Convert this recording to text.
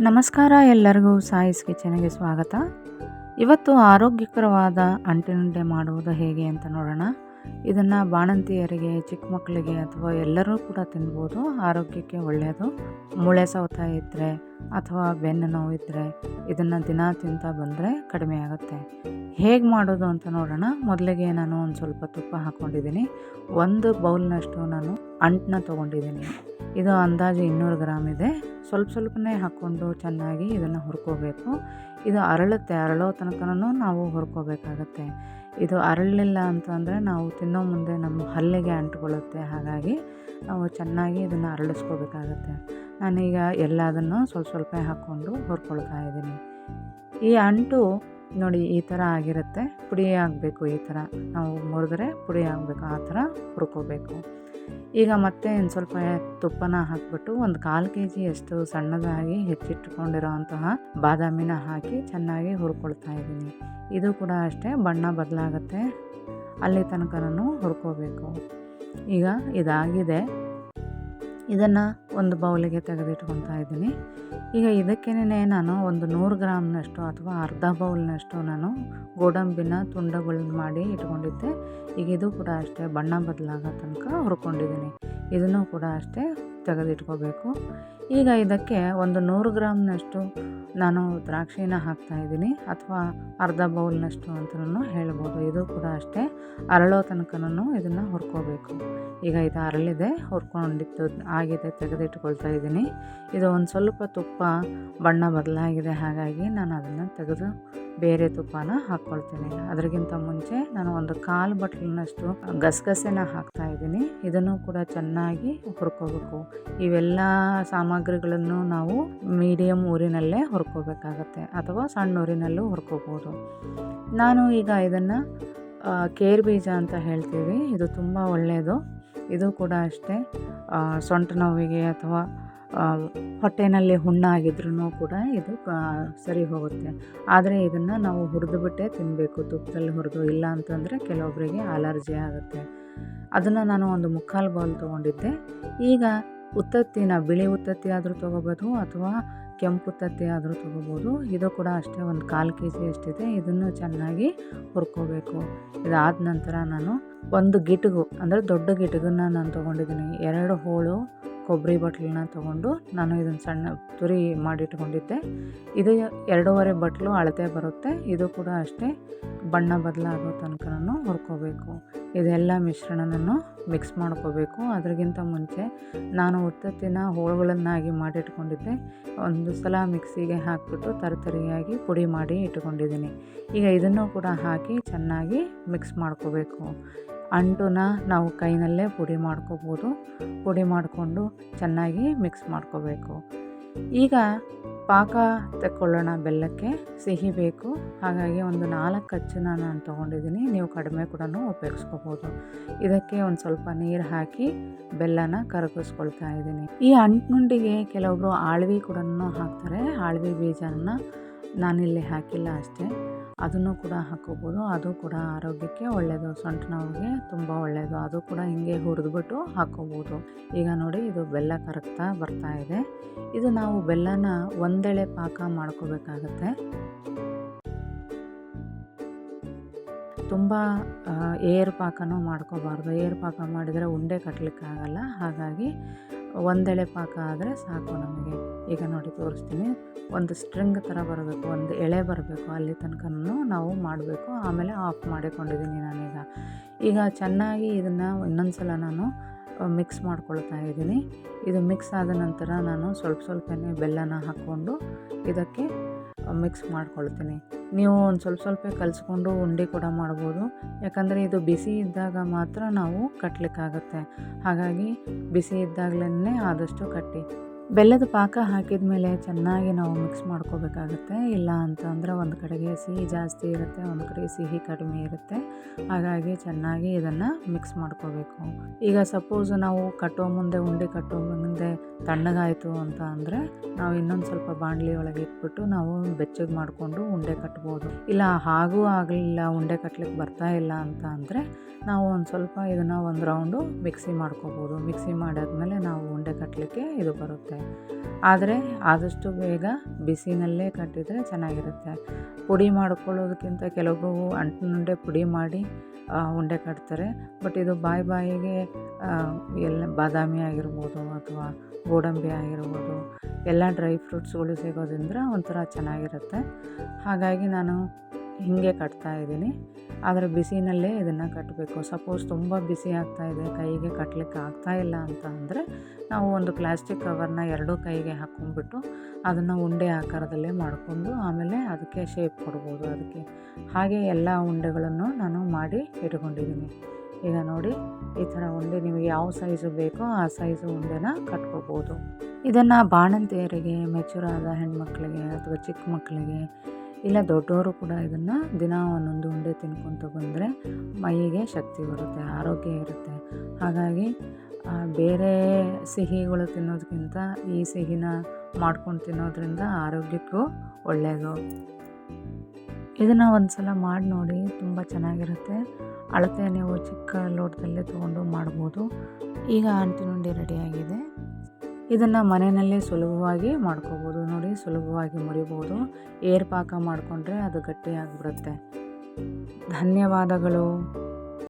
ನಮಸ್ಕಾರ ಎಲ್ಲರಿಗೂ ಸಾಯಿಸ್ ಕಿಚನ್ಗೆ ಸ್ವಾಗತ. ಇವತ್ತು ಆರೋಗ್ಯಕರವಾದ ಅಂಟಿನುಂಡೆ ಮಾಡುವುದು ಹೇಗೆ ಅಂತ ನೋಡೋಣ. ಇದನ್ನು ಬಾಣಂತಿಯರಿಗೆ, ಚಿಕ್ಕ ಮಕ್ಕಳಿಗೆ ಅಥವಾ ಎಲ್ಲರೂ ಕೂಡ ತಿನ್ಬೋದು. ಆರೋಗ್ಯಕ್ಕೆ ಒಳ್ಳೆಯದು. ಮೂಳೆ ಸೌತ ಇದ್ದರೆ ಅಥವಾ ಬೆನ್ನು ನೋವು ಇದ್ದರೆ ಇದನ್ನು ದಿನ ತಿಂತಾ ಬಂದರೆ ಕಡಿಮೆ ಆಗುತ್ತೆ. ಹೇಗೆ ಮಾಡೋದು ಅಂತ ನೋಡೋಣ. ಮೊದಲಿಗೆ ನಾನು ಒಂದು ಸ್ವಲ್ಪ ತುಪ್ಪ ಹಾಕ್ಕೊಂಡಿದ್ದೀನಿ ಒಂದು ಬೌಲ್ನಷ್ಟು ನಾನು ಅಂಟನ್ನ ತೊಗೊಂಡಿದ್ದೀನಿ. ಇದು ಅಂದಾಜು ಇನ್ನೂರು ಗ್ರಾಮ್ ಇದೆ. ಸ್ವಲ್ಪ ಸ್ವಲ್ಪನೇ ಹಾಕ್ಕೊಂಡು ಚೆನ್ನಾಗಿ ಇದನ್ನು ಹುರ್ಕೋಬೇಕು. ಇದು ಅರಳುತ್ತೆ. ಅರಳೋ ತನಕನೂ ನಾವು ಹುರ್ಕೋಬೇಕಾಗತ್ತೆ. ಇದು ಅರಳಲಿಲ್ಲ ಅಂತಂದರೆ ನಾವು ತಿನ್ನೋ ಮುಂದೆ ನಮ್ಮ ಹಲ್ಲಿಗೆ ಅಂಟ್ಕೊಳ್ಳುತ್ತೆ. ಹಾಗಾಗಿ ನಾವು ಚೆನ್ನಾಗಿ ಇದನ್ನು ಅರಳಿಸ್ಕೋಬೇಕಾಗತ್ತೆ. ನಾನೀಗ ಎಲ್ಲದನ್ನು ಸ್ವಲ್ಪ ಸ್ವಲ್ಪ ಹಾಕ್ಕೊಂಡು ಹುರ್ಕೊಳ್ತಾ ಇದ್ದೀನಿ. ಈ ಅಂಟು ನೋಡಿ ಈ ಥರ ಆಗಿರುತ್ತೆ. ಪುಡಿ ಆಗಬೇಕು ಈ ಥರ. ನಾವು ಮುರಿದ್ರೆ ಪುಡಿ ಆಗಬೇಕು. ಆ ಥರ ಹುರ್ಕೋಬೇಕು. ಈಗ ಮತ್ತೆ ಇನ್ನು ಸ್ವಲ್ಪ ತುಪ್ಪನ ಹಾಕಿಬಿಟ್ಟು ಒಂದು ಕಾಲು ಕೆ ಜಿಯಷ್ಟು ಸಣ್ಣದಾಗಿ ಹೆಚ್ಚಿಟ್ಟುಕೊಂಡಿರೋ ಅಂತಹ ಬಾದಾಮಿನ ಹಾಕಿ ಚೆನ್ನಾಗಿ ಹುರ್ಕೊಳ್ತಾ ಇದ್ದೀನಿ. ಇದು ಕೂಡ ಅಷ್ಟೇ, ಬಣ್ಣ ಬದಲಾಗುತ್ತೆ. ಅಲ್ಲಿ ತನಕನೂ ಹುರ್ಕೋಬೇಕು. ಈಗ ಇದಾಗಿದೆ. ಇದನ್ನು ಒಂದು ಬೌಲಿಗೆ ತೆಗೆದಿಟ್ಕೊತಾ ಇದ್ದೀನಿ. ಈಗ ಇದಕ್ಕೇನೆ ನಾನು ಒಂದು ನೂರು ಗ್ರಾಮ್ನಷ್ಟು ಅಥವಾ ಅರ್ಧ ಬೌಲ್ನಷ್ಟು ನಾನು ಗೋಡಂಬಿನ ತುಂಡಗಳನ್ನ ಮಾಡಿ ಇಟ್ಕೊಂಡಿದ್ದೆ. ಈಗ ಇದು ಕೂಡ ಅಷ್ಟೇ ಬಣ್ಣ ಬದಲಾಗೋ ತನಕ ಹುರ್ಕೊಂಡಿದ್ದೀನಿ. ಇದನ್ನು ಕೂಡ ಅಷ್ಟೇ ತೆಗೆದಿಟ್ಕೋಬೇಕು. ಈಗ ಇದಕ್ಕೆ ಒಂದು ನೂರು ಗ್ರಾಮ್ನಷ್ಟು ನಾನು ದ್ರಾಕ್ಷಿನ ಹಾಕ್ತಾಯಿದ್ದೀನಿ ಅಥವಾ ಅರ್ಧ ಬೌಲ್ನಷ್ಟು ಅಂತಲೂ ಹೇಳ್ಬೋದು. ಇದು ಕೂಡ ಅಷ್ಟೇ. ಅರಳೋ ತನಕನೂ ಇದನ್ನು ಹುರ್ಕೋಬೇಕು. ಈಗ ಇದು ಅರಳಿದೆ ಹುರ್ಕೊಂಡಿತ್ತು ಆಗಿದೆ, ತೆಗೆದಿಟ್ಕೊಳ್ತಾ ಇದ್ದೀನಿ. ಇದು ಒಂದು ಸ್ವಲ್ಪ ತುಪ್ಪ, ಬಣ್ಣ ಬದಲಾಗಿದೆ, ಹಾಗಾಗಿ ನಾನು ಅದನ್ನು ತೆಗೆದು ಬೇರೆ ತುಪ್ಪನ ಹಾಕ್ಕೊಳ್ತೀನಿ. ಅದರಿಗಿಂತ ಮುಂಚೆ ನಾನು ಒಂದು ಕಾಲು ಬಟ್ಲಿನಷ್ಟು ಗಸಗಸೆನ ಹಾಕ್ತಾ ಇದ್ದೀನಿ. ಇದನ್ನು ಕೂಡ ಚೆನ್ನಾಗಿ ಹುರ್ಕೋಬೇಕು. ಇವೆಲ್ಲ ಸಾಮಗ್ರಿಗಳನ್ನು ನಾವು ಮೀಡಿಯಮ್ ಊರಿನಲ್ಲೇ ಹುರ್ಕೋಬೇಕಾಗತ್ತೆ ಅಥವಾ ಸಣ್ಣ ಊರಿನಲ್ಲೂ ಹುರ್ಕೋಬೋದು. ನಾನು ಈಗ ಇದನ್ನು ಕೇರ್ ಬೀಜ ಅಂತ ಹೇಳ್ತೀವಿ. ಇದು ತುಂಬ ಒಳ್ಳೆಯದು ಇದು ಕೂಡ ಅಷ್ಟೇ ಸೊಂಟ ನೋವಿಗೆ ಅಥವಾ ಹೊಟ್ಟೆನಲ್ಲಿ ಹುಣ್ಣಾಗಿದ್ರೂ ಕೂಡ ಇದು ಸರಿ ಹೋಗುತ್ತೆ. ಆದರೆ ಇದನ್ನು ನಾವು ಹುರಿದುಬಿಟ್ಟೇ ತಿನ್ನಬೇಕು ತುಪ್ಪದಲ್ಲಿ ಹುರಿದು, ಇಲ್ಲ ಅಂತಂದರೆ ಕೆಲವೊಬ್ಬರಿಗೆ ಅಲರ್ಜಿ ಆಗುತ್ತೆ. ಅದನ್ನು ನಾನು ಒಂದು ಮುಕ್ಕಾಲು ಬೌಲ್ ತೊಗೊಂಡಿದ್ದೆ. ಈಗ ಉತ್ತತ್ತಿನ ಬಿಳಿ ಉತ್ತತ್ತಿ ಆದರೂ ತೊಗೋಬೋದು ಅಥವಾ ಕೆಂಪು ಉತ್ತತ್ತಿ ಆದರೂ ತೊಗೋಬೋದು. ಇದು ಕೂಡ ಅಷ್ಟೇ ಒಂದು ಕಾಲು ಕೆ ಜಿ ಅಷ್ಟಿದೆ ಇದನ್ನು ಚೆನ್ನಾಗಿ ಹುರ್ಕೋಬೇಕು. ಇದಾದ ನಂತರ ನಾನು ಒಂದು ಗಿಟಗು, ಅಂದರೆ ದೊಡ್ಡ ಗಿಟಗನ್ನ ನಾನು ತೊಗೊಂಡಿದ್ದೀನಿ. ಎರಡು ಹೋಳು ಕೊಬ್ಬರಿ ಬಟ್ಲನ್ನ ತೊಗೊಂಡು ನಾನು ಇದನ್ನು ಸಣ್ಣ ತುರಿ ಮಾಡಿಟ್ಕೊಂಡಿದ್ದೆ. ಇದು ಎರಡೂವರೆ ಬಟ್ಲು ಅಳತೆ ಬರುತ್ತೆ. ಇದು ಕೂಡ ಅಷ್ಟೇ ಬಣ್ಣ ಬದಲಾಗೋ ತನಕನೂ ಹುರ್ಕೋಬೇಕು. ಇದೆಲ್ಲ ಮಿಶ್ರಣವನ್ನು ಮಿಕ್ಸ್ ಮಾಡ್ಕೋಬೇಕು. ಅದರಿಗಿಂತ ಮುಂಚೆ ನಾನು ಉತ್ತತ್ತಿನ ಹೋಳುಗಳನ್ನಾಗಿ ಮಾಡಿಟ್ಕೊಂಡಿದ್ದೆ. ಒಂದು ಸಲ ಮಿಕ್ಸಿಗೆ ಹಾಕಿಬಿಟ್ಟು ತರತರಿಯಾಗಿ ಪುಡಿ ಮಾಡಿ ಇಟ್ಕೊಂಡಿದ್ದೀನಿ. ಈಗ ಇದನ್ನು ಕೂಡ ಹಾಕಿ ಚೆನ್ನಾಗಿ ಮಿಕ್ಸ್ ಮಾಡ್ಕೋಬೇಕು. ಅಂಟುನ ನಾವು ಕೈನಲ್ಲೇ ಪುಡಿ ಮಾಡ್ಕೋಬೋದು. ಪುಡಿ ಮಾಡಿಕೊಂಡು ಚೆನ್ನಾಗಿ ಮಿಕ್ಸ್ ಮಾಡ್ಕೋಬೇಕು. ಈಗ ಪಾಕ ತಗೊಳ್ಳೋಣ ಬೆಲ್ಲಕ್ಕೆ. ಸಿಹಿ ಬೇಕು. ಹಾಗಾಗಿ ಒಂದು ನಾಲ್ಕು ಅಚ್ಚನ್ನ ನಾನು ತೊಗೊಂಡಿದ್ದೀನಿ. ನೀವು ಕಡಿಮೆ ಕೂಡ ಉಪಯೋಗಿಸ್ಕೋಬೋದು. ಇದಕ್ಕೆ ಒಂದು ಸ್ವಲ್ಪ ನೀರು ಹಾಕಿ ಬೆಲ್ಲನ ಕರಗಿಸ್ಕೊಳ್ತಾ ಇದ್ದೀನಿ. ಈ ಅಂಟ್ನುಂಡಿಗೆ ಕೆಲವೊಬ್ಬರು ಆಳ್ವಿ ಕೂಡ ಹಾಕ್ತಾರೆ. ಆಳ್ವಿ ಬೀಜನ ನಾನಿಲ್ಲಿ ಹಾಕಿಲ್ಲ ಅಷ್ಟೇ. ಅದನ್ನು ಕೂಡ ಹಾಕೋಬೋದು. ಅದು ಕೂಡ ಆರೋಗ್ಯಕ್ಕೆ ಒಳ್ಳೆಯದು ಸೊಂಟ ನೋವಿಗೆ ತುಂಬ ಒಳ್ಳೆಯದು ಅದು ಕೂಡ ಹಿಂಗೆ ಹುರಿದ್ಬಿಟ್ಟು ಹಾಕೋಬೋದು. ಈಗ ನೋಡಿ, ಇದು ಬೆಲ್ಲ ಕರಗ್ತಾ ಬರ್ತಾ ಇದೆ. ಇದು ನಾವು ಬೆಲ್ಲನ ಒಂದೆಳೆ ಪಾಕ ಮಾಡ್ಕೋಬೇಕಾಗತ್ತೆ. ತುಂಬ ಏರ್ ಪಾಕನೂ ಮಾಡ್ಕೋಬಾರ್ದು. ಏರ್ ಪಾಕ ಮಾಡಿದರೆ ಉಂಡೆ ಕಟ್ಟಲಿಕ್ಕಾಗಲ್ಲ ಹಾಗಾಗಿ ಒಂದೆಳೆ ಪಾಕ ಆದರೆ ಸಾಕು ನಮಗೆ. ಈಗ ನೋಡಿ ತೋರಿಸ್ತೀನಿ. ಒಂದು ಸ್ಟ್ರಿಂಗ್ ಥರ ಬರಬೇಕು, ಒಂದು ಎಳೆ ಬರಬೇಕು, ಅಲ್ಲಿ ತನಕನೂ ನಾವು ಮಾಡಬೇಕು. ಆಮೇಲೆ ಆಫ್ ಮಾಡಿಕೊಂಡಿದ್ದೀನಿ ನಾನೀಗ. ಈಗ ಚೆನ್ನಾಗಿ ಇದನ್ನು ಇನ್ನೊಂದು ಸಲ ನಾನು ಮಿಕ್ಸ್ ಮಾಡ್ಕೊಳ್ತಾ ಇದ್ದೀನಿ. ಇದು ಮಿಕ್ಸ್ ಆದ ನಂತರ ನಾನು ಸ್ವಲ್ಪ ಸ್ವಲ್ಪನೇ ಬೆಲ್ಲನ ಹಾಕ್ಕೊಂಡು ಇದಕ್ಕೆ ಮಿಕ್ಸ್ ಮಾಡ್ಕೊಳ್ತೀನಿ. ನೀವು ಒಂದು ಸ್ವಲ್ಪ ಸ್ವಲ್ಪ ಕಲಿಸ್ಕೊಂಡು ಉಂಡೆ ಕೂಡ ಮಾಡ್ಬೋದು. ಯಾಕಂದರೆ ಇದು ಬಿಸಿ ಇದ್ದಾಗ ಮಾತ್ರ ನಾವು ಕಟ್ಟಲಿಕ್ಕಾಗತ್ತೆ ಹಾಗಾಗಿ ಬಿಸಿ ಇದ್ದಾಗಲೇ ಆದಷ್ಟು ಕಟ್ಟಿ. ಬೆಲ್ಲದ ಪಾಕ ಹಾಕಿದ ಮೇಲೆ ಚೆನ್ನಾಗಿ ನಾವು ಮಿಕ್ಸ್ ಮಾಡ್ಕೋಬೇಕಾಗುತ್ತೆ. ಇಲ್ಲ ಅಂತಂದರೆ ಒಂದು ಕಡೆಗೆ ಸಿಹಿ ಜಾಸ್ತಿ ಇರುತ್ತೆ, ಒಂದು ಕಡೆ ಸಿಹಿ ಕಡಿಮೆ ಇರುತ್ತೆ. ಹಾಗಾಗಿ ಚೆನ್ನಾಗಿ ಇದನ್ನು ಮಿಕ್ಸ್ ಮಾಡ್ಕೋಬೇಕು. ಈಗ ಸಪೋಸ್ ನಾವು ಕಟ್ಟೋ ಮುಂದೆ, ಉಂಡೆ ಕಟ್ಟೋ ಮುಂದೆ ತಣ್ಣಗಾಯಿತು ಅಂತ ಅಂದರೆ ನಾವು ಇನ್ನೊಂದು ಸ್ವಲ್ಪ ಬಾಣಲಿ ಒಳಗೆ ಇಟ್ಬಿಟ್ಟು ನಾವು ಬೆಚ್ಚಗೆ ಮಾಡಿಕೊಂಡು ಉಂಡೆ ಕಟ್ಬೋದು. ಇಲ್ಲ ಹಾಗೂ ಆಗಲಿಲ್ಲ, ಉಂಡೆ ಕಟ್ಲಿಕ್ಕೆ ಬರ್ತಾ ಇಲ್ಲ ಅಂತ ಅಂದರೆ ನಾವು ಒಂದು ಸ್ವಲ್ಪ ಇದನ್ನು ಒಂದು ರೌಂಡು ಮಿಕ್ಸಿ ಮಾಡ್ಕೋಬೋದು. ಮಿಕ್ಸಿ ಮಾಡಾದ್ಮೇಲೆ ನಾವು ಉಂಡೆ ಕಟ್ಟಲಿಕ್ಕೆ ಇದು ಬರುತ್ತೆ. ಆದರೆ ಆದಷ್ಟು ಬೇಗ ಬಿಸಿನಲ್ಲೇ ಕಟ್ಟಿದರೆ ಚೆನ್ನಾಗಿರುತ್ತೆ. ಪುಡಿ ಮಾಡ್ಕೊಳ್ಳೋದಕ್ಕಿಂತ ಕೆಲವೊಬ್ಬರು ಅಂಟಿನುಂಡೆ ಪುಡಿ ಮಾಡಿ ಉಂಡೆ ಕಟ್ತಾರೆ. ಬಟ್ ಇದು ಬಾಯಿ ಬಾಯಿಗೆ ಎಲ್ಲ ಬಾದಾಮಿ ಆಗಿರ್ಬೋದು ಅಥವಾ ಗೋಡಂಬಿ ಆಗಿರ್ಬೋದು, ಎಲ್ಲ ಡ್ರೈ ಫ್ರೂಟ್ಸ್ಗಳು ಸಿಗೋದ್ರಿಂದ ಒಂಥರ ಚೆನ್ನಾಗಿರುತ್ತೆ. ಹಾಗಾಗಿ ನಾನು ಹೀಗೆ ಕಟ್ತಾ ಇದ್ದೀನಿ. ಆದರೆ ಬಿಸಿನಲ್ಲೇ ಇದನ್ನು ಕಟ್ಟಬೇಕು ಸಪೋಸ್ ತುಂಬ ಬಿಸಿ ಇದೆ, ಕೈಗೆ ಕಟ್ಟಲಿಕ್ಕೆ ಆಗ್ತಾ ಇಲ್ಲ ಅಂತ ಅಂದರೆ ನಾವು ಒಂದು ಪ್ಲಾಸ್ಟಿಕ್ ಕವರ್ನ ಎರಡೂ ಕೈಗೆ ಹಾಕ್ಕೊಂಡ್ಬಿಟ್ಟು ಅದನ್ನು ಉಂಡೆ ಆಕಾರದಲ್ಲೇ ಮಾಡಿಕೊಂಡು ಆಮೇಲೆ ಅದಕ್ಕೆ ಶೇಪ್ ಕೊಡ್ಬೋದು ಅದಕ್ಕೆ. ಹಾಗೆ ಎಲ್ಲ ಉಂಡೆಗಳನ್ನು ನಾನು ಮಾಡಿ ಇಟ್ಕೊಂಡಿದ್ದೀನಿ. ಈಗ ನೋಡಿ, ಈ ಥರ ಉಂಡೆ ನಿಮಗೆ ಯಾವ ಸೈಜು ಬೇಕೋ ಆ ಸೈಜು ಉಂಡೆನ ಕಟ್ಕೋಬೋದು. ಇದನ್ನು ಬಾಣಂತಿಯರಿಗೆ ಮೆಚೂರ್ ಆದ ಹೆಣ್ಮಕ್ಳಿಗೆ ಅಥವಾ ಚಿಕ್ಕ ಮಕ್ಕಳಿಗೆ ಇಲ್ಲ, ದೊಡ್ಡವರು ಕೂಡ ಇದನ್ನು ದಿನ ಒಂದೊಂದು ಉಂಡೆ ತಿನ್ಕೊತ ಬಂದರೆ ಮೈಗೆ ಶಕ್ತಿ ಬರುತ್ತೆ, ಆರೋಗ್ಯ ಇರುತ್ತೆ. ಹಾಗಾಗಿ ಬೇರೆ ಸಿಹಿಗಳು ತಿನ್ನೋದಕ್ಕಿಂತ ಈ ಸಿಹಿನ ಮಾಡ್ಕೊಂಡು ತಿನ್ನೋದ್ರಿಂದ ಆರೋಗ್ಯಕ್ಕೂ ಒಳ್ಳೆಯದು ಇದನ್ನು ಒಂದು ಸಲ ಮಾಡಿ ನೋಡಿ, ತುಂಬ ಚೆನ್ನಾಗಿರುತ್ತೆ. ಅಳತೆ ನೀವು ಚಿಕ್ಕ ಲೋಟದಲ್ಲೇ ತೊಗೊಂಡು ಮಾಡ್ಬೋದು. ಈಗ ಅಂಟಿನುಂಡಿ ರೆಡಿಯಾಗಿದೆ ಇದನ್ನು ಮನೆಯಲ್ಲೇ ಸುಲಭವಾಗಿ ಮಾಡ್ಕೋಬೋದು. ಸುಲಭವಾಗಿ ಮುರಿಬೋದು. ಏರ್ಪಾಕ ಮಾಡಿಕೊಂಡ್ರೆ ಅದು ಗಟ್ಟಿಯಾಗಿಬಿಡುತ್ತೆ. ಧನ್ಯವಾದಗಳು.